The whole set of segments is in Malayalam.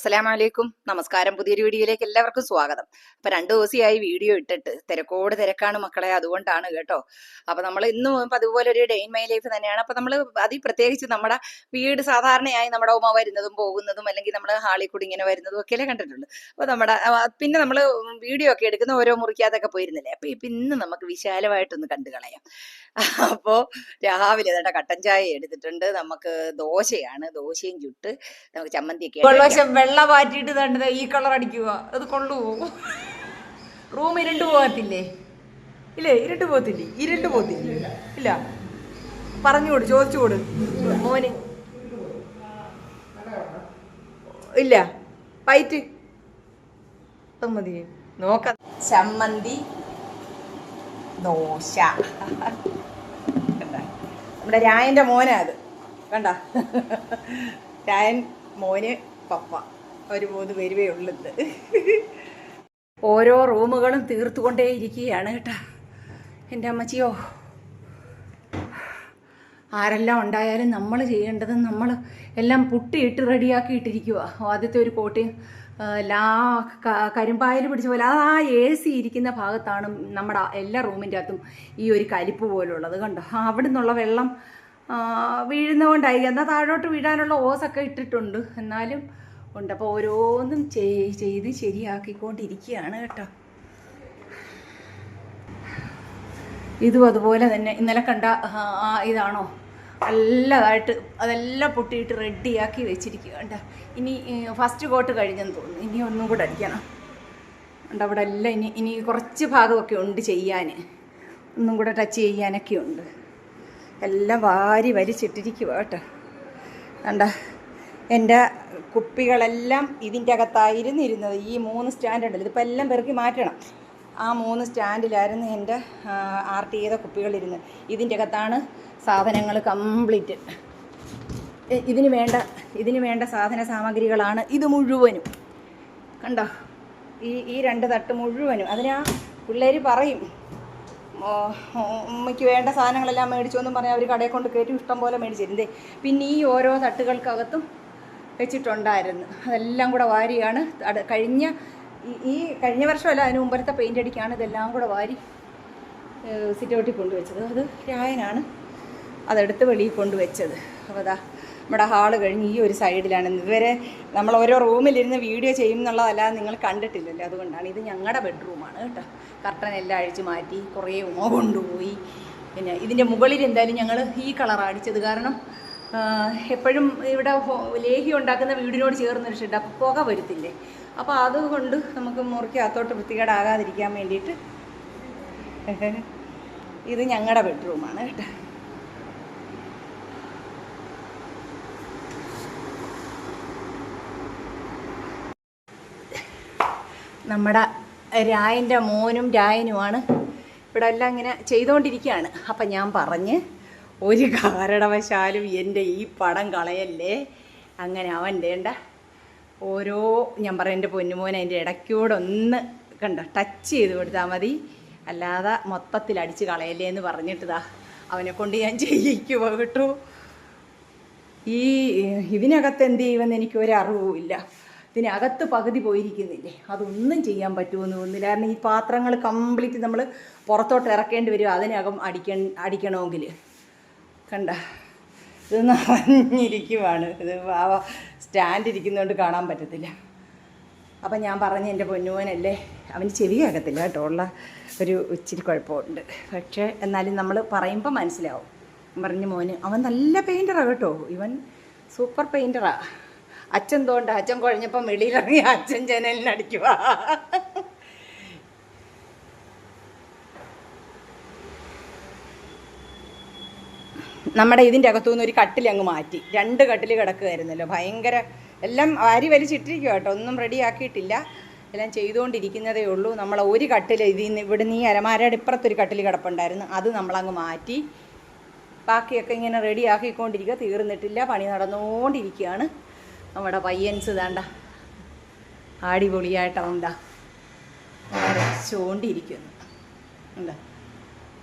അസ്സലാമലൈക്കും. നമസ്കാരം. പുതിയൊരു വീഡിയോയിലേക്ക് എല്ലാവർക്കും സ്വാഗതം. അപ്പൊ രണ്ടു ദിവസമായി വീഡിയോ ഇട്ടിട്ട് തിരക്കോട് തിരക്കാണ് മക്കളെ അതുകൊണ്ടാണ് കേട്ടോ. അപ്പൊ നമ്മൾ ഇന്നും അതുപോലെ ഒരു ഡേ ഇൻ മൈ ലൈഫ് തന്നെയാണ്. അപ്പൊ നമ്മൾ അതി പ്രത്യേകിച്ച് നമ്മുടെ വീട് സാധാരണയായി നമ്മുടെ ഉമ്മ വരുന്നതും പോകുന്നതും അല്ലെങ്കിൽ നമ്മൾ ഹാളിൽ കൂടി ഇങ്ങനെ വരുന്നതും ഒക്കെ അല്ലേ കണ്ടിട്ടുള്ളൂ. അപ്പൊ നമ്മുടെ പിന്നെ നമ്മൾ വീഡിയോ ഒക്കെ എടുക്കുന്ന ഓരോ മുറിക്കകത്തൊക്കെ പോയിരുന്നില്ലേ? അപ്പൊ ഇപ്പൊ ഇന്ന് നമുക്ക് വിശാലമായിട്ടൊന്ന് കണ്ടു കളയാം അപ്പോ രാവിലെ ഇതേണ്ട കട്ടൻ ചായ എടുത്തിട്ടുണ്ട്. നമുക്ക് ദോശയാണ്. ദോശയും ചുട്ട് നമുക്ക് ചമ്മന്തിയൊക്കെ വെള്ളം മാറ്റിയിട്ട് തണ്ടത് ഈ കളർ അടിക്കുക. അത് കൊള്ളുവോ? റൂം ഇരുണ്ട് പോകത്തില്ലേ? ഇല്ലേ? ഇരുണ്ട് പോകത്തില്ലേ? ഇരുണ്ട് പോകത്തില്ലേ? ഇല്ല. പറഞ്ഞുകൊടു ചോദിച്ചുകൊടു. മോന്. ഇല്ല. വൈറ്റ്. മതി നോക്കാം. ചമ്മന്തി ദോശ. നമ്മുടെ രായന്റെ മോനാ അത്. കണ്ട? രായൻ മോന് പപ്പ. ഒരു മൂന്ന് പേരുവേ ഉള്ളത് ഓരോ റൂമുകളും തീർത്തുകൊണ്ടേ ഇരിക്കുകയാണ് കേട്ടാ. എന്റെ അമ്മച്ചിയോ. ആരെല്ലാം ഉണ്ടായാലും നമ്മൾ ചെയ്യേണ്ടത് നമ്മൾ എല്ലാം പുട്ടിയിട്ട് റെഡിയാക്കിയിട്ടിരിക്കുക ആദ്യത്തെ ഒരു കോട്ടയും ലാ കരിമ്പായൽ പിടിച്ച പോലെ ആ എ സി ഇരിക്കുന്ന ഭാഗത്താണ് നമ്മുടെ എല്ലാ റൂമിന്റെ അകത്തും ഈ ഒരു കലിപ്പ് പോലുള്ളത് കണ്ടോ? അവിടെ നിന്നുള്ള വെള്ളം വീഴുന്നതുകൊണ്ടായി എന്നാൽ താഴോട്ട് വീഴാനുള്ള ഓസൊക്കെ ഇട്ടിട്ടുണ്ട്. എന്നാലും ഉണ്ട്. അപ്പോൾ ഓരോന്നും ചെയ്ത് ശരിയാക്കിക്കൊണ്ടിരിക്കുകയാണ് കേട്ടോ. ഇതും അതുപോലെ തന്നെ. ഇന്നലെ കണ്ട ഇതാണോ? നല്ലതായിട്ട് അതെല്ലാം പൊട്ടിയിട്ട് റെഡിയാക്കി വെച്ചിരിക്കുക കണ്ട. ഇനി ഫസ്റ്റ് കോട്ട് കഴിഞ്ഞെന്ന് തോന്നുന്നു. ഇനി ഒന്നും കൂടെ അടിക്കണം. ഉണ്ട് അവിടെ എല്ലാം ഇനി ഇനി കുറച്ച് ഭാഗമൊക്കെ ഉണ്ട് ചെയ്യാൻ ഒന്നും കൂടെ ടച്ച് ചെയ്യാനൊക്കെ ഉണ്ട്. എല്ലാം വാരി വലിച്ചിട്ടിരിക്കുക കേട്ടോ. കണ്ട എന്റെ കുപ്പികളെല്ലാം ഇതിന്റെ അകത്തായിരുന്നു ഇരുന്നത്. ഈ മൂന്ന് സ്റ്റാൻഡുണ്ടല്ലോ ഇതിപ്പോൾ എല്ലാം പെറുക്കി മാറ്റണം. ആ മൂന്ന് സ്റ്റാൻഡിലായിരുന്നു എന്റെ ആർട്ട് ചെയ്ത കുപ്പികളിരുന്നത്. ഇതിന്റെ അകത്താണ് സാധനങ്ങൾ കംപ്ലീറ്റ്. ഇതിന് വേണ്ട ഇതിന് വേണ്ട സാധന സാമഗ്രികളാണ് ഇത് മുഴുവനും. കണ്ടോ? ഈ ഈ രണ്ട് തട്ട് മുഴുവനും. അതിനാ പിള്ളേർ പറയും ഉമ്മയ്ക്ക് വേണ്ട സാധനങ്ങളെല്ലാം മേടിച്ചോന്നും പറഞ്ഞാൽ അവർ കടയിൽ കൊണ്ട് കയറ്റി ഇഷ്ടം പോലെ മേടിച്ചിരുന്നേ പിന്നെ ഈ ഓരോ തട്ടുകൾക്കകത്തും വെച്ചിട്ടുണ്ടായിരുന്നു. അതെല്ലാം കൂടെ വാരിയാണ്. കഴിഞ്ഞ ഈ കഴിഞ്ഞ വർഷമല്ല അതിന് മുമ്പത്തെ പെയിന്റ് അടിക്കാണ് ഇതെല്ലാം കൂടെ വാരി സിറ്റൗട്ടിൽ കൊണ്ടുവച്ചത്. അത് രായനാണ്. അതെടുത്ത് വെളിയിൽ കൊണ്ടുവച്ചത്. അപ്പോൾ അതാ നമ്മുടെ ഹാൾ കഴിഞ്ഞ് ഈ ഒരു സൈഡിലാണ്. ഇതുവരെ നമ്മൾ ഓരോ റൂമിലിരുന്ന് വീഡിയോ ചെയ്യും എന്നുള്ളതല്ലാതെ നിങ്ങൾ കണ്ടിട്ടില്ലല്ലോ. അതുകൊണ്ടാണ് ഇത് ഞങ്ങളുടെ ബെഡ്റൂമാണ് കേട്ടോ. കർട്ടൻ എല്ലാം അഴിച്ച് മാറ്റി കുറേ ഉമ കൊണ്ടുപോയി. പിന്നെ ഇതിന്റെ മുകളിൽ എന്തായാലും ഞങ്ങൾ ഈ കളർ അടിച്ചത്. കാരണം എപ്പോഴും ഇവിടെ ലേഹി ഉണ്ടാക്കുന്ന വീടിനോട് ചേർന്നൊരു ഷെഡ് അപ്പോൾ പുക വരുത്തില്ലേ? അപ്പോൾ അതുകൊണ്ട് നമുക്ക് മുറിക്കകത്തോട്ട് വൃത്തികേടാകാതിരിക്കാൻ വേണ്ടിയിട്ട് ഇത് ഞങ്ങളുടെ ബെഡ്റൂമാണ് കേട്ടോ. നമ്മുടെ രായന്റെ മോനും രായനുമാണ്. ഇവിടെ എല്ലാം ഇങ്ങനെ ചെയ്തുകൊണ്ടിരിക്കുകയാണ് അപ്പം ഞാൻ പറഞ്ഞ് ഒരു കാരണവശാലും എന്റെ ഈ പടം കളയല്ലേ? അങ്ങനെ അവൻ വേണ്ട. ഓരോ ഞാൻ പറയാം എന്റെ പൊന്നുമോൻ അതിന്റെ ഇടയ്ക്കൂടെ ഒന്ന് കണ്ടോ ടച്ച് ചെയ്ത് കൊടുത്താൽ മതി. അല്ലാതെ മൊത്തത്തിൽ അടിച്ച് കളയല്ലേ എന്ന് പറഞ്ഞിട്ടതാ അവനെ കൊണ്ട് ഞാൻ ചെയ്യിക്കുക കേട്ടോ? ഈ ഇതിനകത്ത് എന്ത് ചെയ്യുമെന്ന് എനിക്ക് ഒരു അറിവുമില്ല ഇതിനകത്ത് പകുതി പോയിരിക്കുന്നില്ലേ? അതൊന്നും ചെയ്യാൻ പറ്റുമെന്ന് തോന്നുന്നില്ല. കാരണം ഈ പാത്രങ്ങൾ കംപ്ലീറ്റ് നമ്മൾ പുറത്തോട്ട് ഇറക്കേണ്ടി വരും. അതിനകം അടിക്ക അടിക്കണമെങ്കിൽ കണ്ട? ഇത് നിറഞ്ഞിരിക്കുവാണ്. ഇത് സ്റ്റാൻഡ് ഇരിക്കുന്നതുകൊണ്ട് കാണാൻ പറ്റത്തില്ല. അപ്പം ഞാൻ പറഞ്ഞ എന്റെ പൊന്നുമോനല്ലേ അവന് ചെവി കേൾക്കത്തില്ല കേട്ടോ. ഉള്ള ഒരു ഇച്ചിരി കുഴപ്പമുണ്ട്. പക്ഷേ എന്നാലും നമ്മൾ പറയുമ്പോൾ മനസ്സിലാവും. പറഞ്ഞ മോന് അവൻ നല്ല പെയിന്ററാണ് കേട്ടോ. ഇവൻ സൂപ്പർ പെയിന്ററാ അച്ഛൻ തോണ്ട അച്ഛൻ കുഴഞ്ഞപ്പം വെളിയിലിറങ്ങി അച്ഛൻ ജനലിനടിക്കുക നമ്മുടെ ഇതിന്റെ അകത്തുനിന്ന് ഒരു കട്ടിൽ അങ്ങ് മാറ്റി. രണ്ട് കട്ടിൽ കിടക്കുകയായിരുന്നല്ലോ ഭയങ്കര എല്ലാം വാരി വലിച്ചിട്ടിരിക്കുക കേട്ടോ. ഒന്നും റെഡി ആക്കിയിട്ടില്ല. എല്ലാം ചെയ്തുകൊണ്ടിരിക്കുന്നതേ ഉള്ളൂ. നമ്മൾ ഒരു കട്ടിൽ ഇതിൽ നിന്ന് ഇവിടെ നിന്ന് ഈ അരമാരയുടെ ഇപ്പുറത്തൊരു കട്ടിൽ കിടപ്പുണ്ടായിരുന്നു. അത് നമ്മളങ്ങ് മാറ്റി. ബാക്കിയൊക്കെ ഇങ്ങനെ റെഡി ആക്കിക്കൊണ്ടിരിക്കുക. തീർന്നിട്ടില്ല. പണി നടന്നുകൊണ്ടിരിക്കുകയാണ്. നമ്മുടെ പയ്യൻസ് ഇതാണ്ട. അടിപൊളിയായിട്ട് അവൻ വരച്ചോണ്ടിരിക്കുന്നു എന്താ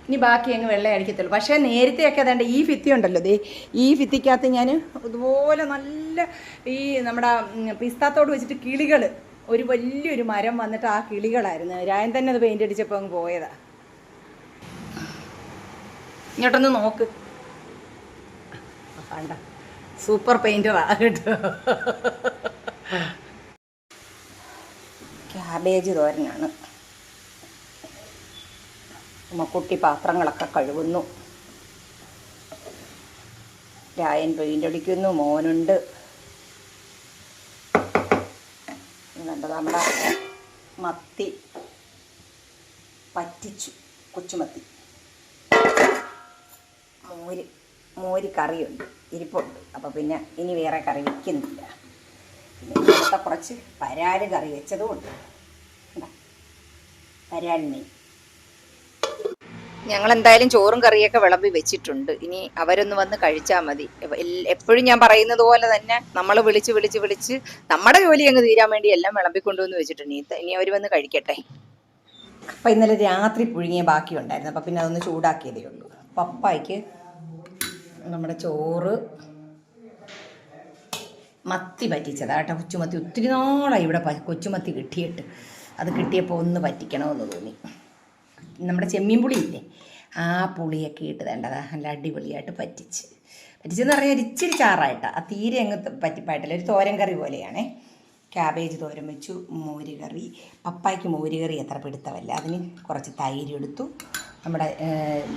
ഇനി ബാക്കി അങ്ങ് വെള്ളം അടിക്കത്തുള്ളൂ പക്ഷേ നേരത്തെയൊക്കെ അതാണ്ട് ഈ ഫിത്തി ഉണ്ടല്ലോ ദേ ഈ ഫിത്തിക്കകത്ത് ഞാൻ ഇതുപോലെ നല്ല ഈ നമ്മുടെ പിസ്താത്തോട് വെച്ചിട്ട് കിളികൾ ഒരു വലിയൊരു മരം വന്നിട്ട് ആ കിളികളായിരുന്നു. രായൻ തന്നെ അത് പെയിന്റ് അടിച്ചപ്പോൾ അങ്ങ് പോയതാ. ഇങ്ങോട്ടൊന്ന് നോക്ക്. കണ്ട? സൂപ്പർ പെയിന്ററാണ് കേട്ടോ. ക്യാബേജ് തോരനാണ്. ഉമ്മക്കുട്ടി പാത്രങ്ങളൊക്കെ കഴുകുന്നു. രായൻ പെയിന്റ് അടിക്കുന്നു മോനുണ്ട്. കണ്ടത് നമ്മുടെ മത്തി പറ്റിച്ചു കൊച്ചുമത്തി. മോര്. മോര് കറിയുണ്ട്. ഇരിപ്പുണ്ട്. അപ്പോൾ പിന്നെ ഇനി വേറെ കറി വയ്ക്കുന്നില്ല പിന്നെ ഇന്നത്തെ കുറച്ച് പരാൽ കറി വെച്ചതുമുണ്ട് ഉണ്ട്. പരാൽ മീൻ. ഞങ്ങൾ എന്തായാലും ചോറും കറിയൊക്കെ വിളമ്പി വെച്ചിട്ടുണ്ട്. ഇനി അവരൊന്ന് വന്ന് കഴിച്ചാൽ മതി. എപ്പോഴും ഞാൻ പറയുന്നത് പോലെ തന്നെ നമ്മൾ വിളിച്ച് വിളിച്ച് വിളിച്ച് നമ്മുടെ ജോലി അങ്ങ് തീരാൻ വേണ്ടി എല്ലാം വിളമ്പിക്കൊണ്ടുവന്ന് വെച്ചിട്ടുണ്ട്. ഇനി അവർ വന്ന് കഴിക്കട്ടെ. അപ്പം ഇന്നലെ രാത്രി പുഴുങ്ങിയ ബാക്കി ഉണ്ടായിരുന്നു അപ്പം പിന്നെ അതൊന്ന് ചൂടാക്കിയതേ ഉള്ളൂ. പപ്പായ്ക്ക് നമ്മുടെ ചോറ് മത്തി പറ്റിച്ചത് കേട്ടോ. കൊച്ചുമത്തി ഒത്തിരി നാളായി ഇവിടെ കൊച്ചുമത്തി കിട്ടിയിട്ട്. അത് കിട്ടിയപ്പോൾ ഒന്ന് പറ്റിക്കണമെന്ന് തോന്നി. നമ്മുടെ ചെമ്മീൻ പുളിയില്ലേ ആ പുളിയൊക്കെ ഇട്ട് വേണ്ടതാ നല്ല അടിപൊളിയായിട്ട് പറ്റിച്ച്. പറ്റിച്ചെന്ന് പറഞ്ഞാൽ ഒരു ഇച്ചിരി ചാറായിട്ടാണ് ആ തീരെ അങ്ങ് പറ്റിപ്പായിട്ടില്ല. ഒരു തോരൻ കറി പോലെയാണേ. ക്യാബേജ് തോരൻ വെച്ചു മോരുകറി പപ്പായ്ക്ക് മോരുകറി എത്ര പിടുത്തമല്ല. അതിന് കുറച്ച് തൈര് എടുത്തു. നമ്മുടെ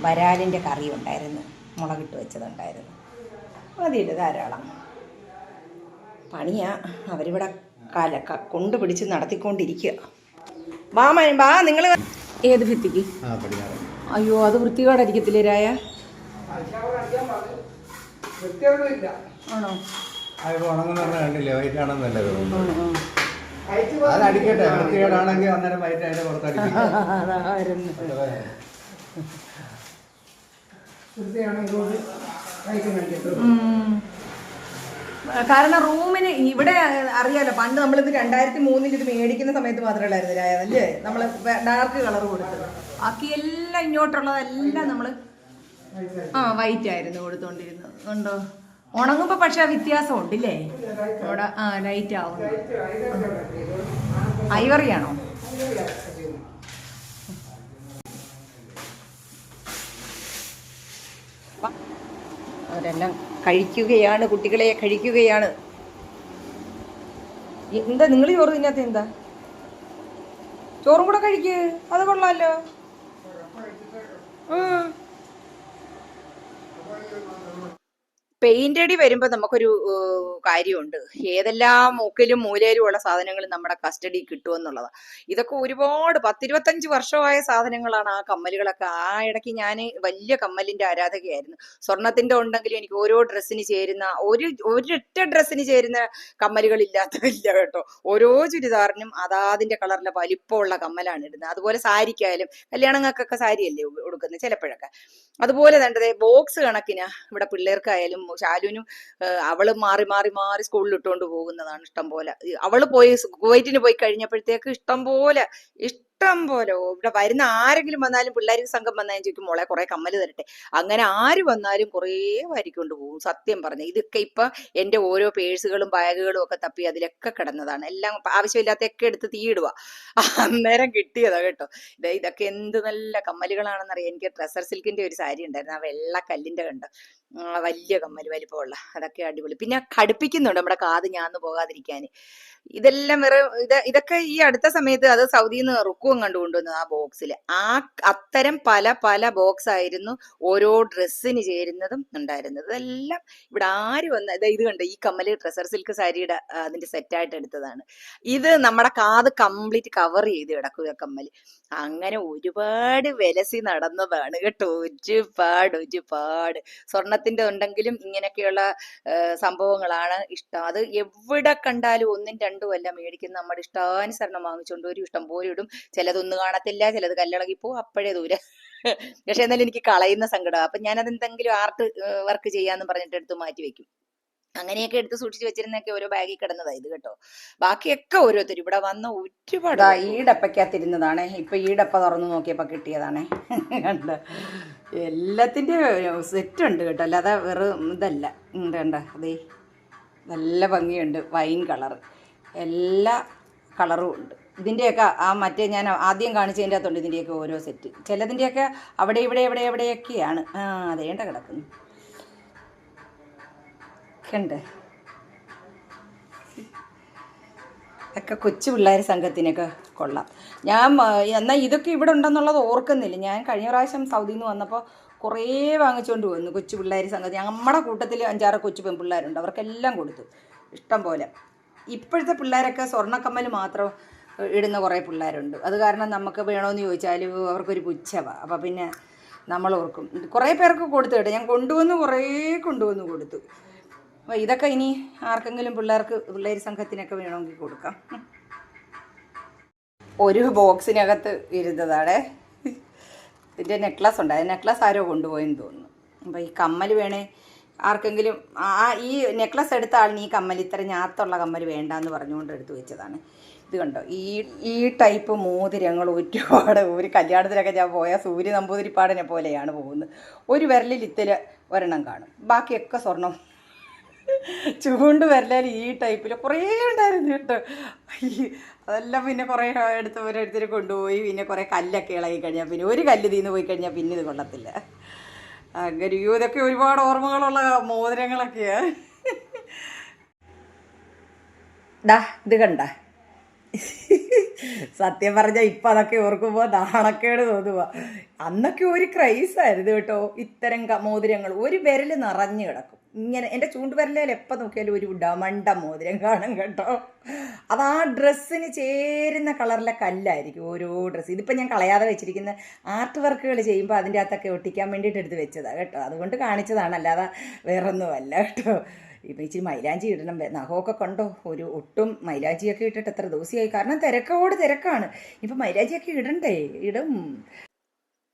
വരാലിന്റെ കറി ഉണ്ടായിരുന്നു മുളകിട്ട് വെച്ചതുണ്ടായിരുന്നു. മതിയിട്ട് ധാരാളം. പണിയാ. അവരിവിടെ കല ക- കൊണ്ടുപിടിച്ച് നടത്തിക്കൊണ്ടിരിക്കുക. മാമ വാ നിങ്ങൾ ഏത് ഭിത്തിക്ക്? അയ്യോ അത് വൃത്തികേടായിരിക്കത്തില്ലേ രായ? ആണോ? അതിപ്പോൾ ഉണങ്ങുന്ന പറഞ്ഞാൽ കണ്ടില്ലേ വൈറ്റ് ആണെന്നല്ലേ തോന്നുന്നു അത് അടിക്കട്ടെ വൃത്തികേടാണെങ്കിൽ അന്നേരം വൈറ്റ് അതിന്റെ പുറത്തടിക്കും. കാരണം റൂമിന് ഇവിടെ അറിയാലോ പണ്ട് നമ്മളിത് രണ്ടായിരത്തി മൂന്നിൽ ഇത് മേടിക്കുന്ന സമയത്ത് മാത്രമല്ലായിരുന്നു അല്ലേ? നമ്മൾ ഡാർക്ക് കളർ കൊടുത്തത്. ബാക്കി എല്ലാം ഇങ്ങോട്ടുള്ളതെല്ലാം നമ്മൾ ആ വൈറ്റ് ആയിരുന്നു കൊടുത്തോണ്ടിരുന്നത്. ഉണ്ടോ? ഉണങ്ങുമ്പോൾ പക്ഷെ ആ വ്യത്യാസം ഉണ്ടല്ലേ അവിടെ ആ ലൈറ്റ് ആവുന്നു. ഐവറിയാണോ അവരെല്ലാം കഴിക്കുകയാണ് കുട്ടികളെ കഴിക്കുകയാണ്. എന്താ നിങ്ങൾ ചോറ് തിന്നാത്ത എന്താ? ചോറും കൂടെ കഴിക്ക് അത് കൊള്ളാലോ. പെയിന്റ് അടി വരുമ്പോൾ നമുക്കൊരു കാര്യമുണ്ട്. ഏതെല്ലാം മൂക്കിലും മൂലയിലും ഉള്ള സാധനങ്ങൾ നമ്മുടെ കസ്റ്റഡി കിട്ടുമെന്നുള്ളതാണ് ഇതൊക്കെ ഒരുപാട് പത്തിരുപത്തഞ്ച് വർഷമായ സാധനങ്ങളാണ് ആ കമ്മലുകളൊക്കെ. ആ ഇടയ്ക്ക് ഞാൻ വലിയ കമ്മലിന്റെ ആരാധകയായിരുന്നു. സ്വർണത്തിന്റെ ഉണ്ടെങ്കിലും എനിക്ക് ഓരോ ഡ്രസ്സിന് ചേരുന്ന ഒരു ഒരൊറ്റ ഡ്രസ്സിന് ചേരുന്ന കമ്മലുകൾ ഇല്ലാത്തതില്ല കേട്ടോ. ഓരോ ചുരിദാറിനും അതാതിന്റെ കളറിലെ വലിപ്പമുള്ള കമ്മലാണ് ഇടുന്നത്. അതുപോലെ സാരിക്കായാലും കല്യാണങ്ങൾക്കൊക്കെ സാരിയല്ലേ ഉടുക്കുന്നത് ചിലപ്പോഴൊക്കെ. അതുപോലെ തന്നെ ബോക്സ് കണക്കിന് ഇവിടെ പിള്ളേർക്കായാലും ശാലുവിനും അവൾ മാറി മാറി മാറി സ്കൂളിൽ ഇട്ടുകൊണ്ട് പോകുന്നതാണ് ഇഷ്ടം പോലെ. അവൾ പോയി കുവൈറ്റിന് പോയി കഴിഞ്ഞപ്പോഴത്തേക്ക് ഇഷ്ടം പോലെ ഇഷ്ടം പോലെ. ഓ, ഇവിടെ വരുന്ന ആരെങ്കിലും വന്നാലും പിള്ളേർക്ക് സംഘം വന്നാലും ചോദിക്കും മോളെ കുറെ കമ്മൽ തരട്ടെ. അങ്ങനെ ആര് വന്നാലും കുറേ വാരിക്കൊണ്ട് പോകും. സത്യം പറഞ്ഞു ഇതൊക്കെ ഇപ്പൊ എന്റെ ഓരോ പേഴ്സുകളും ബാഗുകളും ഒക്കെ തപ്പി അതിലൊക്കെ കിടന്നതാണ്. എല്ലാം ആവശ്യമില്ലാത്തൊക്കെ എടുത്ത് തീയിടുക അന്നേരം കിട്ടിയതാ കേട്ടോ. ദേ ഇതൊക്കെ എന്ത് നല്ല കമ്മലുകളാണെന്നറിയാം. എനിക്ക് ട്രസർ സിൽക്കിന്റെ ഒരു സാരി ഉണ്ടായിരുന്നു. ആ വെള്ള കല്ലിന്റെ കണ്ട്? വലിയ കമ്മൽ വലിപ്പമുള്ള. അതൊക്കെ അടിപൊളി. പിന്നെ കടുപ്പിക്കുന്നുണ്ട് നമ്മുടെ കാത് ഞാന്ന് പോകാതിരിക്കാൻ. ഇതെല്ലാം വേറെ ഇത് ഇതൊക്കെ ഈ അടുത്ത സമയത്ത് അത് സൗദിയിൽ നിന്ന് റുക്കുവും കണ്ടുകൊണ്ടുവന്നത് ആ ബോക്സിൽ ആ അത്തരം പല പല ബോക്സ് ആയിരുന്നു ഓരോ ഡ്രസ്സിന് ചേരുന്നതും ഉണ്ടായിരുന്നത്. ഇതെല്ലാം ഇവിടെ ആര് വന്ന ഇത് കണ്ട ഈ കമ്മൽ ഡ്രസ്സർ സിൽക്ക് സാരിയുടെ അതിന്റെ സെറ്റായിട്ട് എടുത്തതാണ്. ഇത് നമ്മുടെ കാത് കംപ്ലീറ്റ് കവർ ചെയ്ത് കിടക്കുക കമ്മൽ. അങ്ങനെ ഒരുപാട് വിലസി നടന്നതാണ് കേട്ടോ. ഒരുപാട് ഒരുപാട്. സ്വർണത്തിന്റെ ഉണ്ടെങ്കിലും ഇങ്ങനെയൊക്കെയുള്ള സംഭവങ്ങളാണ് ഇഷ്ടം. അത് എവിടെ കണ്ടാലും ഒന്നും രണ്ടും അല്ല മേടിക്കുന്ന നമ്മുടെ ഇഷ്ടാനുസരണം വാങ്ങിച്ചുകൊണ്ട് ഒരു ഇഷ്ടം പോലെ ഇടും. ചിലതൊന്നും കാണത്തില്ല ചിലത് കല്ലിളകിപ്പോ അപ്പോഴേ ദൂരെ. പക്ഷെ എന്നാലും എനിക്ക് കളയുന്ന സങ്കടം. അപ്പൊ ഞാനത് എന്തെങ്കിലും ആർട്ട് വർക്ക് ചെയ്യാന്ന് പറഞ്ഞിട്ട് എടുത്ത് മാറ്റി വെക്കും. അങ്ങനെയൊക്കെ എടുത്ത് സൂക്ഷിച്ച് വെച്ചിരുന്നൊക്കെ ഓരോ ബാഗിൽ കിടന്നതാ ഇത് കേട്ടോ. ബാക്കിയൊക്കെ ഓരോരുത്തർ ഇവിടെ വന്ന ഒരുപാട് ഈടപ്പയ്ക്കാത്തിരുന്നതാണ് ഈ ഡപ്പയ്ക്കകത്തിരുന്നതാണേ. ഇപ്പൊ ഈടപ്പ ഡപ്പ തുറന്നു നോക്കിയപ്പോ കിട്ടിയതാണ്. കണ്ട? എല്ലാത്തിന്റെ സെറ്റ് ഉണ്ട് കേട്ടോ. അല്ലാതെ വെറും ഇതല്ല. എന്താ കണ്ട അതേ. നല്ല ഭംഗിയുണ്ട്. വൈൻ കളർ എല്ലാ കളറും ഉണ്ട്. ഇതിന്റെയൊക്കെ ആ മറ്റേ ഞാൻ ആദ്യം കാണിച്ചതിന്റെ അകത്തുണ്ട് ഇതിന്റെയൊക്കെ ഓരോ സെറ്റ്. ചിലതിന്റെയൊക്കെ അവിടെ ഇവിടെ എവിടെ എവിടെയൊക്കെയാണ് ആ അതേണ്ട കിടക്കുന്നു. കണ്ടേ. ഒക്കെ കൊച്ചു പിള്ളേർ സംഘത്തിനൊക്കെ കൊള്ളാം. ഞാൻ എന്നാൽ ഇതൊക്കെ ഇവിടെ ഉണ്ടെന്നുള്ളത് ഓർക്കുന്നില്ല. ഞാൻ കഴിഞ്ഞ പ്രാവശ്യം സൗദിയിൽ നിന്ന് വന്നപ്പോൾ കുറേ വാങ്ങിച്ചുകൊണ്ട് വന്നു കൊച്ചു പിള്ളേർ സംഘത്തിൽ നമ്മുടെ കൂട്ടത്തിൽ അഞ്ചാറ് കൊച്ചു പെൺപിള്ളേരുണ്ട്. അവർക്കെല്ലാം കൊടുത്തു. ഇഷ്ടം പോലെ. ഇപ്പോഴത്തെ പിള്ളേരൊക്കെ സ്വർണക്കമ്മൽ മാത്രം ഇടുന്ന കുറേ പിള്ളേരുണ്ട്. അത് കാരണം നമുക്ക് വേണമെന്ന് ചോദിച്ചാൽ അവർക്കൊരു പുച്ഛവാണ് അപ്പോൾ പിന്നെ നമ്മൾ ഓർക്കും. കുറേ പേർക്ക് കൊടുത്തു കേട്ടോ. ഞാൻ കൊണ്ടുവന്ന് കുറേ കൊണ്ടുവന്ന് കൊടുത്തു. അപ്പോൾ ഇതൊക്കെ ഇനി ആർക്കെങ്കിലും പിള്ളേർക്ക് പിള്ളേർ സംഘത്തിനൊക്കെ വേണമെങ്കിൽ കൊടുക്കാം. ഒരു ബോക്സിനകത്ത് ഇരുന്നതാണേ. ഇതിന്റെ നെക്ലസ് ഉണ്ട്. നെക്ലസ് ആരോ കൊണ്ടുപോയെന്ന് തോന്നുന്നു. അപ്പോൾ ഈ കമ്മൽ വേണേ ആർക്കെങ്കിലും ആ ഈ നെക്ലസ് എടുത്ത ആളിന് ഈ കമ്മൽ ഇത്ര ഞാത്തുള്ള കമ്മൽ വേണ്ട എന്ന് പറഞ്ഞുകൊണ്ട് എടുത്തു വെച്ചതാണ്. ഇത് കണ്ടോ? ഈ ഈ ടൈപ്പ് മോതിരങ്ങൾ ഒരുപാട് ഒരു കല്യാണത്തിനൊക്കെ ഞാൻ പോയാൽ സൂര്യ നമ്പൂതിരിപ്പാടിനെ പോലെയാണ് പോകുന്നത്. ഒരു വിരലിൽ ഇത്തിൽ ഒരെണ്ണം കാണും. ബാക്കിയൊക്കെ സ്വർണം. ചൂണ്ട് വരലാൽ ഈ ടൈപ്പിൽ കുറേ ഉണ്ടായിരുന്നു കേട്ടോ. ഈ അതെല്ലാം പിന്നെ കുറേ എടുത്ത് ഓരോരുത്തർ കൊണ്ടുപോയി പിന്നെ കുറേ കല്ലൊക്കെ ഇളകി കഴിഞ്ഞാൽ പിന്നെ ഒരു കല്ല് തീന്ന് പോയി കഴിഞ്ഞാൽ പിന്നെ ഇത് കൊള്ളത്തില്ല. അങ്ങനെ ഇതൊക്കെ ഒരുപാട് ഓർമ്മകളുള്ള മോതിരങ്ങളൊക്കെയാ. ഡാ ഇത് കണ്ട. സത്യം പറഞ്ഞാൽ ഇപ്പം അതൊക്കെ ഓർക്കുമ്പോൾ നാണക്കേട് തോന്നുക അന്നൊക്കെ ഒരു ക്രൈസായിരുന്നു കേട്ടോ ഇത്തരം മോതിരങ്ങൾ. ഒരു വിരൽ നിറഞ്ഞു കിടക്കും. ഇങ്ങനെ എന്റെ ചൂണ്ടുവിരലിൽ എപ്പോൾ നോക്കിയാലും ഒരു ഡമണ്ട മോതിരം കാണും കേട്ടോ. അത് ആ ഡ്രസ്സിന് ചേരുന്ന കളറിലെ കല്ലായിരിക്കും ഓരോ ഡ്രസ്സ്. ഇതിപ്പോൾ ഞാൻ കളയാതെ വെച്ചിരിക്കുന്ന ആർട്ട് വർക്കുകൾ ചെയ്യുമ്പോൾ അതിന്റെ അകത്തൊക്കെ ഒട്ടിക്കാൻ വേണ്ടിയിട്ട് എടുത്ത് വെച്ചതാണ് കേട്ടോ. അതുകൊണ്ട് കാണിച്ചതാണ് അല്ലാതെ വേറൊന്നുമല്ല കേട്ടോ. ഇപ്പം ഇച്ചിരി മൈലാഞ്ചി ഇടണം. നഖമൊക്കെ കണ്ടോ? ഒരു ഒട്ടും മൈലാഞ്ചിയൊക്കെ ഇട്ടിട്ട് എത്ര ദിവസമായി കാരണം തിരക്കോട് തിരക്കാണ്. ഇപ്പം മൈലാഞ്ചിയൊക്കെ ഇടണ്ടേ? ഇടും.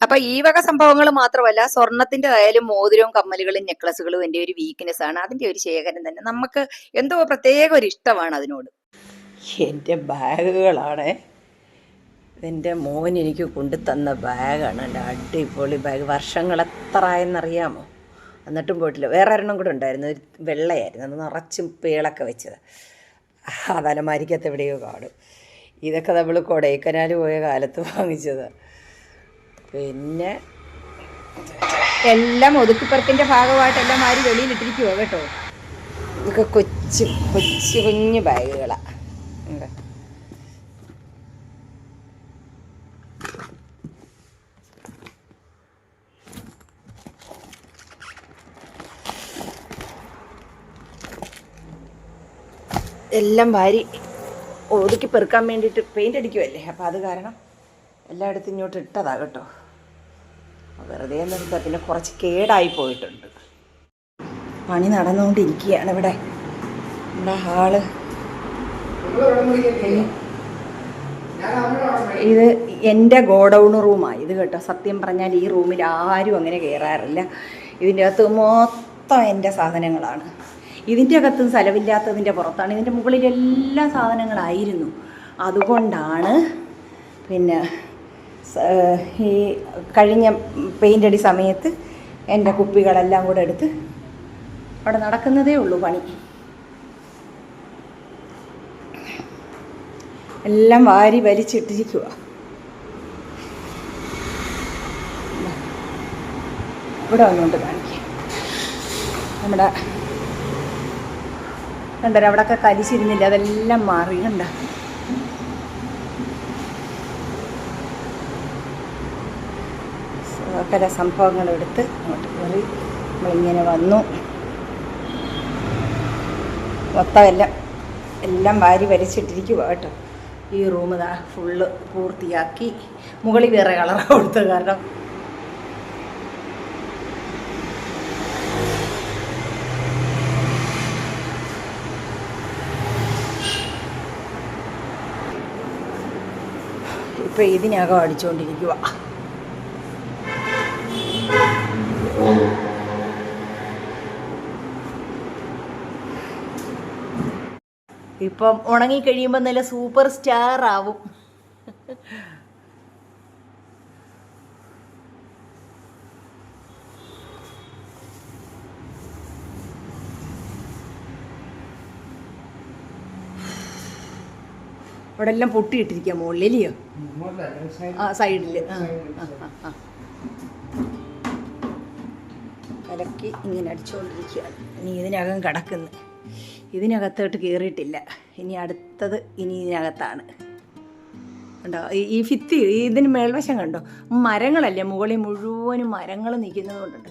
അപ്പൊ ഈ വക സംഭവങ്ങൾ മാത്രമല്ല സ്വർണത്തിന്റെ ആയാലും മോതിരവും കമ്മലുകളും നെക്ലസുകളും എന്റെ ഒരു വീക്ക്നെസ് ആണ്. അതിന്റെ ഒരു ശേഖരം തന്നെ. നമുക്ക് എന്തോ പ്രത്യേക ഒരു ഇഷ്ടമാണ് അതിനോട്. എന്റെ ബാഗുകളാണ്. എന്റെ മോൻ എനിക്ക് കൊണ്ടു തന്ന ബാഗാണ്. എന്റെ അടിപൊളി ബാഗ്. വർഷങ്ങൾ എത്ര ആയെന്നറിയാമോ? എന്നിട്ടും പോയിട്ടില്ല. വേറെ ഒരെണ്ണം കൂടെ ഉണ്ടായിരുന്നു. ഒരു വെള്ളയായിരുന്നു. അത് നിറച്ചും പേളൊക്കെ വെച്ചത്. അത് അലമാരിക്കകത്ത് എവിടെയോ കാണും. ഇതൊക്കെ നമ്മൾ കൊടൈക്കനാൽ പോയ കാലത്ത് വാങ്ങിച്ചത്. പിന്നെ എല്ലാം ഒതുക്കിപ്പറപ്പിന്റെ ഭാഗമായിട്ട് എല്ലാം മാറി വെളിയിലിട്ടിരിക്കുവോ കേട്ടോ? ഇതൊക്കെ കൊച്ചു കൊച്ചു കുഞ്ഞു ബാഗുകളാണ് എല്ലാം വാരി ഒതുക്കി പെറുക്കാൻ വേണ്ടിയിട്ട് പെയിന്റ് അടിക്കുമല്ലേ അപ്പോൾ അത് കാരണം എല്ലായിടത്തും ഇങ്ങോട്ട് ഇട്ടതാ കേട്ടോ. വെറുതെ നിർത്താം പിന്നെ കുറച്ച് കേടായി പോയിട്ടുണ്ട്. പണി നടന്നുകൊണ്ടിരിക്കുകയാണ് ഇവിടെ. നമ്മുടെ ഹാൾ? ഇത് എന്റെ ഗോഡൗൺ റൂമാണ് ഇത് കേട്ടോ. സത്യം പറഞ്ഞാൽ ഈ റൂമിൽ ആരും അങ്ങനെ കയറാറില്ല. ഇതിന്റെ അകത്ത് മൊത്തം എന്റെ സാധനങ്ങളാണ്. ഇതിന്റെ അകത്തും സ്ഥലമില്ലാത്തതിന്റെ പുറത്താണ്. ഇതിന്റെ മുകളിൽ എല്ലാ സാധനങ്ങളായിരുന്നു. അതുകൊണ്ടാണ് പിന്നെ ഈ കഴിഞ്ഞ പെയിന്റ് അടി സമയത്ത് എന്റെ കുപ്പികളെല്ലാം കൂടെ എടുത്ത് അവിടെ നടക്കുന്നതേ ഉള്ളൂ പണി. എല്ലാം വാരി വലിച്ചിട്ടിരിക്കുക ഇവിടെ വന്നുകൊണ്ട് കാണിക്കാം. നമ്മുടെ കണ്ടോ അവിടെയൊക്കെ കലിച്ചിരുന്നില്ല അതെല്ലാം മാറി കണ്ട? സകല സംഭവങ്ങളെടുത്ത് അങ്ങോട്ട് കയറി. നമ്മളിങ്ങനെ വന്നു. മൊത്തം എല്ലാം എല്ലാം വാരി വലിച്ചിട്ടിരിക്കുക കേട്ടോ. ഈ റൂം ഇതാ ഫുള്ള് പൂർത്തിയാക്കി. മുകളിൽ വേറെ കളറാണ് കൊടുത്തത് കാരണം. ഇപ്പം ഇതിനകം അടിച്ചുകൊണ്ടിരിക്കുക ഇപ്പം ഉണങ്ങി കഴിയുമ്പോൾ നല്ല സൂപ്പർ സ്റ്റാർ ആവും. അവിടെ എല്ലാം പൊട്ടിയിട്ടിരിക്കുക ആ സൈഡിൽ ആ ആ. കലക്കി ഇങ്ങനെ അടിച്ചുകൊണ്ടിരിക്കുകയാണ് ഇനി ഇതിനകം കിടക്കുന്നു. ഇതിനകത്തോട്ട് കയറിയിട്ടില്ല. ഇനി അടുത്തത് ഇനി ഇതിനകത്താണ്. കണ്ടോ? ഈ- ഫിത്തി ഇതിന് മേൽവശം കണ്ടോ? മരങ്ങളല്ലേ? മുകളിൽ മുഴുവനും മരങ്ങൾ നിൽക്കുന്നതുകൊണ്ടുണ്ട്.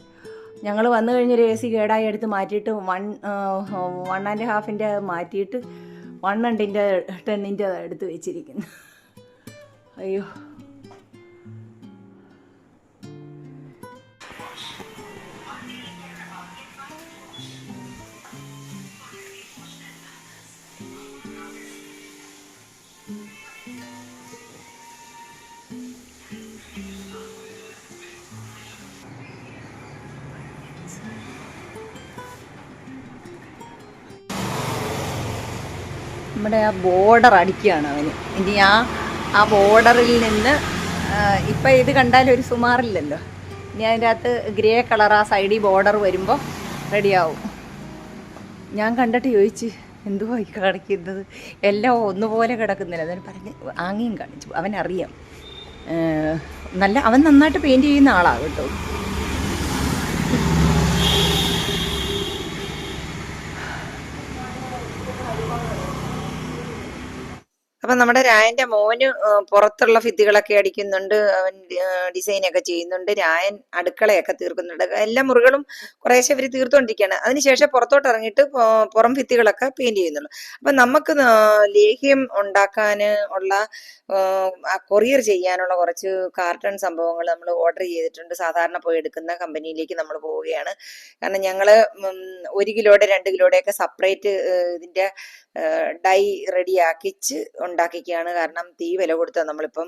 ഞങ്ങൾ വന്നു കഴിഞ്ഞൊരു എ സി കേടായി എടുത്ത് മാറ്റിയിട്ട് വൺ വൺ ആൻഡ് ഹാഫിന്റെ മാറ്റിയിട്ട് വൺ അണ്ടിന്റെ ടെന്നിന്റെ എടുത്ത് വെച്ചിരിക്കുന്നു. അയ്യോ. നമ്മുടെ ആ ബോർഡർ അടിക്കുകയാണ് അവന്. ഇനി ആ ആ ബോർഡറിൽ നിന്ന് ഇപ്പം ഇത് കണ്ടാലും ഒരു സുമാറില്ലല്ലോ. ഇനി അതിന്റെ അകത്ത് ഗ്രേ കളർ ആ സൈഡിൽ ബോർഡർ വരുമ്പോൾ റെഡിയാവും ഞാൻ കണ്ടിട്ട് ചോദിച്ച് എന്തുവാ ഈ കിടക്കുന്നത് എല്ലാം ഒന്നുപോലെ കിടക്കുന്നില്ല. അതിന് പറഞ്ഞ് ആംഗ്യം കാണിച്ചു. അവനറിയാം. നല്ല അവൻ നന്നായിട്ട് പെയിന്റ് ചെയ്യുന്ന ആളാണ് കേട്ടോ. അപ്പൊ നമ്മുടെ രായന്റെ മോന് പുറത്തുള്ള ഭിത്തികളൊക്കെ അടിക്കുന്നുണ്ട് അവൻ ഡിസൈൻ ഒക്കെ ചെയ്യുന്നുണ്ട് രായൻ അടുക്കളയൊക്കെ തീർക്കുന്നുണ്ട് എല്ലാ മുറികളും കുറേശ്ശെ അവർ തീർത്തുകൊണ്ടിരിക്കുകയാണ് അതിനുശേഷം പുറത്തോട്ട് ഇറങ്ങിയിട്ട് പുറം ഭിത്തികളൊക്കെ പെയിന്റ് ചെയ്യുന്നുള്ളൂ. അപ്പൊ നമുക്ക് ലേഹ്യം ഉണ്ടാക്കാന് ഉള്ള കൊറിയർ ചെയ്യാനുള്ള കുറച്ച് കാർട്ടൺ സംഭവങ്ങൾ നമ്മൾ ഓർഡർ ചെയ്തിട്ടുണ്ട്. സാധാരണ പോയി എടുക്കുന്ന കമ്പനിയിലേക്ക് നമ്മൾ പോവുകയാണ്. കാരണം ഞങ്ങൾ ഉം, ഒരു കിലോയുടെ രണ്ട് കിലോയുടെ ഒക്കെ സെപ്പറേറ്റ് ഇതിന്റെ ഡൈ റെഡിയാക്കിച്ച് ഉണ്ടാക്കിക്കുകയാണ് കാരണം തീ വില കൊടുത്താൽ നമ്മളിപ്പം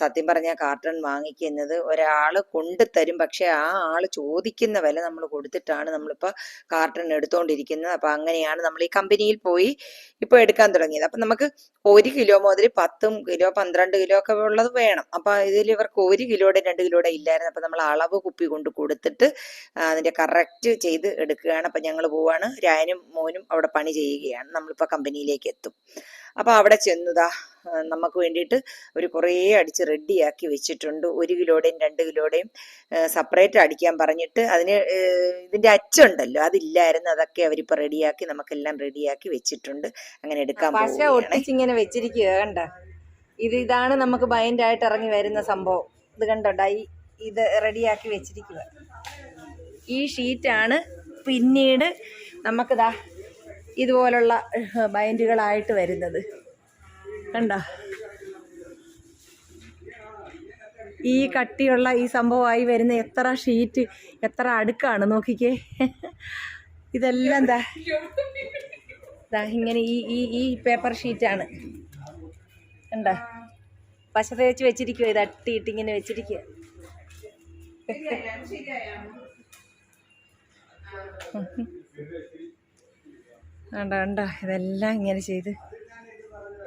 സത്യം പറഞ്ഞ കാർട്ടൺ വാങ്ങിക്കുന്നത് ഒരാൾ കൊണ്ടു തരും പക്ഷെ ആ ആൾ ചോദിക്കുന്ന വില നമ്മൾ കൊടുത്തിട്ടാണ് നമ്മളിപ്പോൾ കാർട്ടൺ എടുത്തുകൊണ്ടിരിക്കുന്നത് അപ്പം അങ്ങനെയാണ് നമ്മൾ ഈ കമ്പനിയിൽ പോയി ഇപ്പോൾ എടുക്കാൻ തുടങ്ങിയത്. അപ്പം നമുക്ക് ഒരു കിലോ മുതൽ പത്തും കിലോ പന്ത്രണ്ട് കിലോ ഒക്കെ ഉള്ളത് വേണം. അപ്പം ഇതിൽ ഇവർക്ക് ഒരു കിലോയുടെ രണ്ട് കിലോയുടെ ഇല്ലായിരുന്നു. അപ്പം നമ്മൾ അളവ് കുപ്പി കൊണ്ട് കൊടുത്തിട്ട് അതിന്റെ കറക്റ്റ് ചെയ്ത് എടുക്കുകയാണ്. അപ്പം ഞങ്ങൾ പോവാണ്. രായനും മോനും അവിടെ പണി ചെയ്യുകയാണ്. നമ്മളിപ്പോൾ കമ്പനിയിലേക്ക് എത്തും. അപ്പോൾ അവിടെ ചെന്നുതാ നമുക്ക് വേണ്ടിയിട്ട് ഒരു കുറേ അടിച്ച് റെഡിയാക്കി വെച്ചിട്ടുണ്ട്. ഒരു കിലോയുടെയും രണ്ട് കിലോയുടെയും സെപ്പറേറ്റ് അടിക്കാൻ പറഞ്ഞിട്ട് അതിന് ഇതിന്റെ അച്ചുണ്ടല്ലോ അതില്ലായിരുന്നു. അതൊക്കെ അവരിപ്പോൾ റെഡിയാക്കി നമുക്കെല്ലാം റെഡിയാക്കി വെച്ചിട്ടുണ്ട്. അങ്ങനെ എടുക്കാൻ ഒട്ടിച്ചിങ്ങനെ വെച്ചിരിക്കുക കണ്ട? ഇത് ഇതാണ് നമുക്ക് ബൈൻഡായിട്ട് ഇറങ്ങി വരുന്ന സംഭവം. ഇത് കണ്ടോ? ഡൈ ഇത് റെഡിയാക്കി വെച്ചിരിക്കുക ഈ ഷീറ്റാണ് പിന്നീട് നമുക്കിതാ ഇതുപോലുള്ള ബൈൻഡുകളായിട്ട് വരുന്നത്. കണ്ടോ. ഈ കട്ടിയുള്ള ഈ സംഭവമായി വരുന്ന എത്ര ഷീറ്റ് എത്ര അടുക്കാണ് നോക്കിക്കേ. ഇതെല്ലാം എന്താ ഇങ്ങനെ ഈ ഈ ഈ പേപ്പർ ഷീറ്റാണ് കണ്ട? പശ തേച്ച് വെച്ചിരിക്കുക ഇത് അട്ടിയിട്ട് ഇങ്ങനെ വെച്ചിരിക്കുക കണ്ട. ഇതെല്ലാം ഇങ്ങനെ ചെയ്ത്.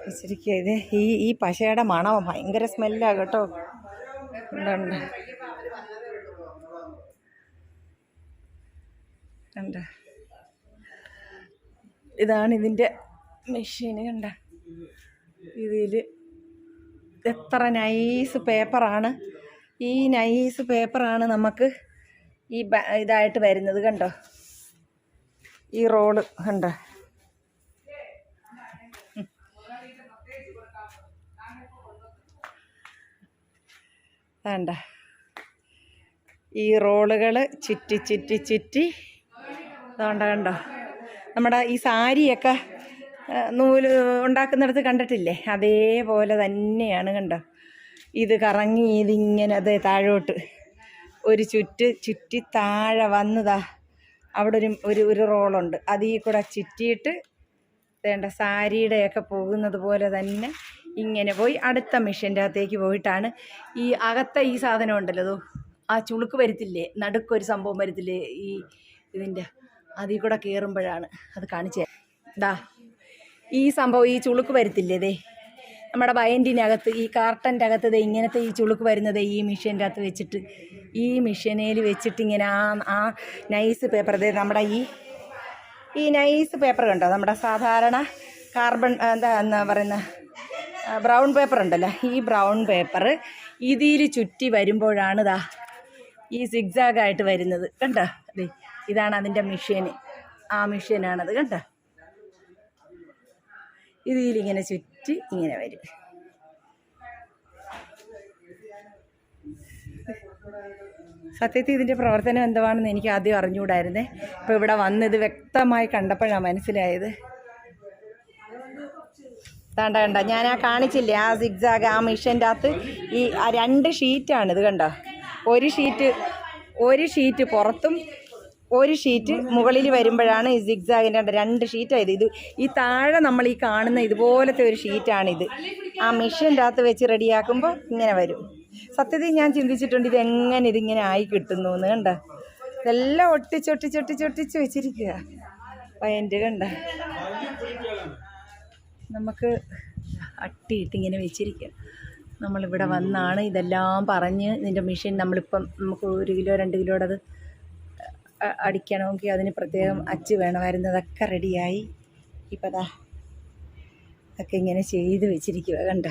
വെച്ചിരിക്കുക ഇത് ഈ ഈ പശയുടെ മണം ഭയങ്കര സ്മെല്ലാണ് കേട്ടോ. ഉണ്ട് ഇതാണ് ഇതിന്റെ മെഷീൻ കണ്ട? ഇതിൽ എത്ര നൈസ് പേപ്പറാണ്. ഈ നൈസ് പേപ്പറാണ് നമുക്ക് ഈ ഇതായിട്ട് വരുന്നത് കണ്ടോ? ഈ റോൾ കണ്ടോ? വേണ്ട. ഈ റോളുകൾ ചുറ്റി ചുറ്റി ചുറ്റി. അതുകൊണ്ട് കണ്ടോ? നമ്മുടെ ഈ സാരിയൊക്കെ നൂൽ ഉണ്ടാക്കുന്നിടത്ത് കണ്ടിട്ടില്ലേ? അതേപോലെ തന്നെയാണ് കണ്ടോ? ഇത് കറങ്ങി ഇതിങ്ങനെ അത് താഴോട്ട്. ഒരു ചുറ്റ് ചുറ്റി താഴെ വന്നതാ. അവിടെ ഒരു ഒരു ഒരു റോളുണ്ട്. അതിൽ കൂടെ ചുറ്റിയിട്ട് വേണ്ട സാരിയുടെയൊക്കെ പോകുന്നത് പോലെ തന്നെ ഇങ്ങനെ പോയി അടുത്ത മെഷീന്റെ അകത്തേക്ക് പോയിട്ടാണ് ഈ അകത്തെ ഈ സാധനം ഉണ്ടല്ലോ ആ ചുളുക്ക് വരുത്തില്ലേ നടുക്കൊരു സംഭവം വരുത്തില്ലേ ഈ ഇതിന്റെ അതിൽ കൂടെ കയറുമ്പോഴാണ് അത് കാണിച്ചത് ദാ ഈ സംഭവം ഈ ചുളുക്ക് വരുത്തില്ലേ ദേ നമ്മുടെ ബയന്റിനകത്ത് ഈ കാർട്ടന്റെ അകത്ത് ദേ ഇങ്ങനത്തെ ഈ ചുളുക്ക് വരുന്നത് ഈ മെഷീന്റെ അകത്ത് വെച്ചിട്ട് ഈ മെഷീനേൽ വെച്ചിട്ട് ഇങ്ങനെ ആ ആ നൈസ് പേപ്പർ ദേ നമ്മുടെ ഈ ഈ നൈസ് പേപ്പർ കണ്ടോ നമ്മുടെ സാധാരണ കാർബൺ എന്താ എന്നാ പറയുന്ന ബ്രൗൺ പേപ്പർ ഉണ്ടല്ലോ? ഈ ബ്രൗൺ പേപ്പർ ഇതിൽ ചുറ്റി വരുമ്പോഴാണ് ഇതാ ഈ സിഗ്സാഗായിട്ട് വരുന്നത്. കണ്ടോ? അതെ ഇതാണ് അതിന്റെ മിഷ്യന് ആ മെഷീനാണത് കണ്ടോ? ഇതിലിങ്ങനെ ചുറ്റി ഇങ്ങനെ വരും. സത്യത്തിൽ ഇതിന്റെ പ്രവർത്തനം എന്തുവാണെന്ന് എനിക്ക് ആദ്യം അറിഞ്ഞുകൂടായിരുന്നേ. ഇപ്പോൾ ഇവിടെ വന്ന് ഇത് വ്യക്തമായി കണ്ടപ്പോഴാണ് മനസ്സിലായത്. വേണ്ട കണ്ട. ഞാൻ ആ കാണിച്ചില്ലേ ആ സിഗ്സാഗ് ആ മിഷന്റെ അകത്ത് ഈ ആ രണ്ട് ഷീറ്റാണ് ഇത് കണ്ടോ? ഒരു ഷീറ്റ് ഒരു ഷീറ്റ് പുറത്തും ഒരു ഷീറ്റ് മുകളിൽ വരുമ്പോഴാണ് ഈ സിഗ്സാഗിന്റെ രണ്ട് ഷീറ്റായത് ഇത് ഈ താഴെ നമ്മൾ ഈ കാണുന്ന ഇതുപോലത്തെ ഒരു ഷീറ്റാണിത് ആ മിഷന്റെ അകത്ത് വെച്ച് റെഡിയാക്കുമ്പോൾ ഇങ്ങനെ വരും. സത്യത്തിൽ ഞാൻ ചിന്തിച്ചിട്ടുണ്ട് ഇത് എങ്ങനെ ഇതിങ്ങനെ ആയി കിട്ടുന്നു എന്ന് കണ്ട? ഇതെല്ലാം ഒട്ടിച്ചൊട്ടിച്ചൊട്ടിച്ചൊട്ടിച്ച് വെച്ചിരിക്കുക പയന്റ് കണ്ട? നമുക്ക് അട്ടിയിട്ട് ഇങ്ങനെ വെച്ചിരിക്കുക നമ്മളിവിടെ വന്നാണ് ഇതെല്ലാം പറഞ്ഞ് ഇതിന്റെ മെഷീൻ നമ്മളിപ്പം നമുക്ക് ഒരു കിലോ രണ്ട് കിലോയുടെ അത് അടിക്കണമെങ്കിൽ അതിന് പ്രത്യേകം അച്ച് വേണമായിരുന്നു അതൊക്കെ റെഡിയായി ഇപ്പം അതാ അതൊക്കെ ഇങ്ങനെ ചെയ്ത് വെച്ചിരിക്കുക കണ്ട.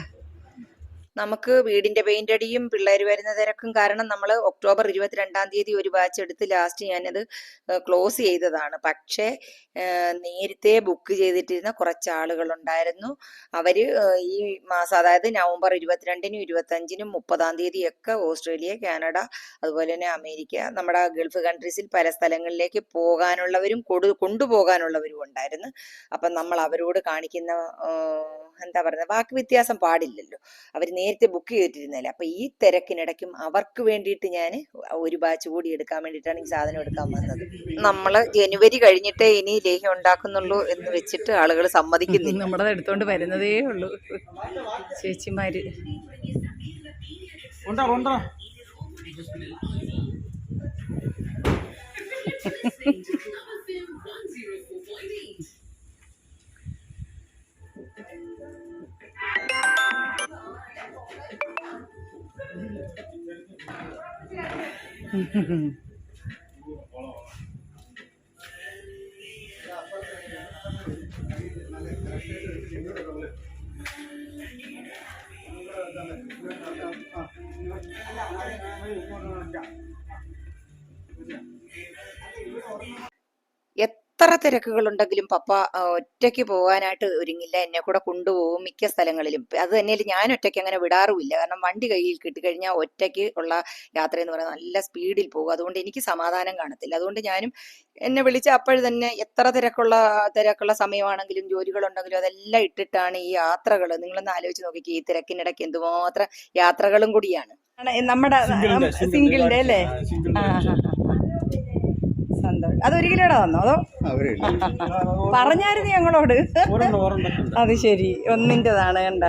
നമുക്ക് വീടിന്റെ പെയിന്റ് അടിയും പിള്ളേർ വരുന്ന തിരക്കും കാരണം നമ്മൾ ഒക്ടോബർ ഇരുപത്തിരണ്ടാം തീയതി ഒരു ബാച്ച് എടുത്ത് ലാസ്റ്റ് ഞാനത് ക്ലോസ് ചെയ്തതാണ്. പക്ഷേ നേരത്തെ ബുക്ക് ചെയ്തിട്ടിരുന്ന കുറച്ച് ആളുകളുണ്ടായിരുന്നു അവർ ഈ മാസം അതായത് നവംബർ ഇരുപത്തിരണ്ടിനും ഇരുപത്തഞ്ചിനും മുപ്പതാം തീയതിയൊക്കെ ഓസ്ട്രേലിയ കാനഡ അതുപോലെ തന്നെ അമേരിക്ക നമ്മുടെ ഗൾഫ് കൺട്രീസിൽ പല സ്ഥലങ്ങളിലേക്ക് പോകാനുള്ളവരും കൊണ്ടുപോകാനുള്ളവരും ഉണ്ടായിരുന്നു. അപ്പം നമ്മൾ അവരോട് കാണിക്കുന്ന എന്താ പറയുന്നത് വാക്ക് വ്യത്യാസം പാടില്ലല്ലോ. അവർ നേരത്തെ ബുക്ക് ചെയ്തിട്ടിരുന്നല്ലേ. അപ്പൊ ഈ തിരക്കിനിടയ്ക്കും അവർക്ക് വേണ്ടിയിട്ട് ഞാൻ ഒരു ബാച്ച് കൂടി എടുക്കാൻ വേണ്ടിയിട്ടാണ് ഈ സാധനം എടുക്കാൻ വന്നത്. നമ്മൾ ജനുവരി കഴിഞ്ഞിട്ടേ ഇനി ലേഹ്യം ഉണ്ടാക്കുന്നുള്ളൂ എന്ന് വെച്ചിട്ട് ആളുകൾ സമ്മതിക്കുന്നില്ല. നമ്മുടെ എടുത്തോണ്ട് വരുന്നതേ ഉള്ളൂ. ചേച്ചിമാര്. 嗯哼哼。എത്ര തിരക്കുകളുണ്ടെങ്കിലും പപ്പ ഒറ്റയ്ക്ക് പോകാനായിട്ട് ഒരുങ്ങില്ല. എന്നെ കൂടെ കൊണ്ടുപോകും മിക്ക സ്ഥലങ്ങളിലും. അത് തന്നെ ഞാൻ ഒറ്റയ്ക്ക് അങ്ങനെ വിടാറുമില്ല. കാരണം വണ്ടി കയ്യിൽ കിട്ടിക്കഴിഞ്ഞാൽ ഒറ്റയ്ക്ക് ഉള്ള യാത്ര എന്ന് പറയുന്നത് നല്ല സ്പീഡിൽ പോകും. അതുകൊണ്ട് എനിക്ക് സമാധാനം കാണത്തില്ല. അതുകൊണ്ട് ഞാനും എന്നെ വിളിച്ച അപ്പോൾ തന്നെ എത്ര തിരക്കുള്ള തിരക്കുള്ള സമയമാണെങ്കിലും ജോലികളുണ്ടെങ്കിലും അതെല്ലാം ഇട്ടിട്ടാണ് ഈ യാത്രകൾ. നിങ്ങളൊന്ന് ആലോചിച്ച് നോക്കിക്കേ ഈ തിരക്കിനിടയ്ക്ക് എന്തുമാത്രം യാത്രകളും കൂടിയാണ്. നമ്മുടെ സിംഗിളിന്റെ അല്ലേ? ആ, ആ. അത് ഒരു കിലോടെ തന്നോ അതോ അവരില്ല പറഞ്ഞായിരുന്നു ഞങ്ങളോട്. അത് ശരി. ഒന്നിന്റെതാണ് കണ്ട?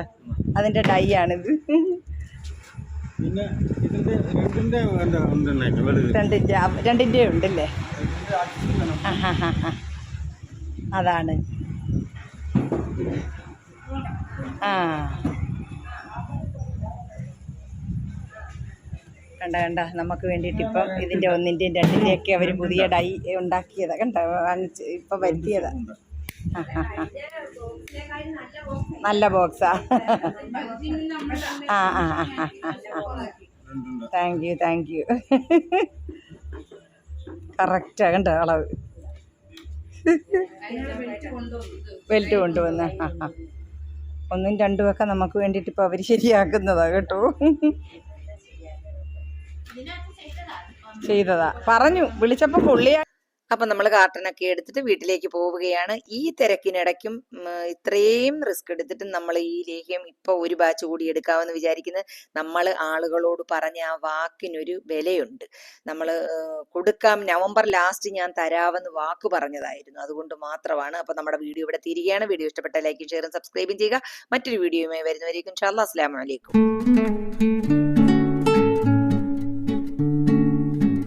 അതിന്റെ ഡൈ ആണിത് രണ്ടിന്റെ രണ്ടിന്റെ ഉണ്ടല്ലേ. അതാണ്. ആ. കണ്ട കണ്ട നമുക്ക് വേണ്ടിയിട്ട് ഇപ്പം ഇതിന്റെ ഒന്നിന്റെയും രണ്ടിന്റെയൊക്കെ അവർ പുതിയ ഡൈ ഉണ്ടാക്കിയതാണ് കണ്ട വാങ്ങിച്ച് ഇപ്പം വരുത്തിയതാ. ആ, ആ, ആ. നല്ല ബോക്സാ. ആ ആ ആ ആ ആ താങ്ക് യു താങ്ക് യു കറക്റ്റാ കണ്ട അളവ്. ബെൽറ്റ് കൊണ്ടുവന്ന് ആ ആ. ഒന്നും രണ്ടുമൊക്കെ നമുക്ക് വേണ്ടിയിട്ട് ഇപ്പോൾ അവർ ശരിയാക്കുന്നതാണ് കേട്ടോ. ചെയ്തതാ. പറഞ്ഞു. വിളിച്ചപ്പോ പുള്ളിയാ അപ്പം നമ്മൾ കാർട്ടനൊക്കെ എടുത്തിട്ട് വീട്ടിലേക്ക് പോവുകയാണ്. ഈ തിരക്കിനിടയ്ക്കും ഇത്രയും റിസ്ക് എടുത്തിട്ട് നമ്മൾ ഈ ലേഹ്യം ഇപ്പോൾ ഒരു ബാച്ച് കൂടി എടുക്കാമെന്ന് വിചാരിക്കുന്നത് നമ്മൾ ആളുകളോട് പറഞ്ഞ ആ വാക്കിനൊരു വിലയുണ്ട്. നമ്മൾ കൊടുക്കാം. നവംബർ ലാസ്റ്റ് ഞാൻ തരാമെന്ന് വാക്ക് പറഞ്ഞതായിരുന്നു. അതുകൊണ്ട് മാത്രമാണ് അപ്പം നമ്മുടെ വീഡിയോ ഇവിടെ തിരികെയാണ്. വീഡിയോ ഇഷ്ടപ്പെട്ട ലൈക്കും ഷെയറും സബ്സ്ക്രൈബും ചെയ്യുക. മറ്റൊരു വീഡിയോയുമായി വരുന്നവരേക്കും. ഷാല്ലാ അസ്ലാമലൈക്കും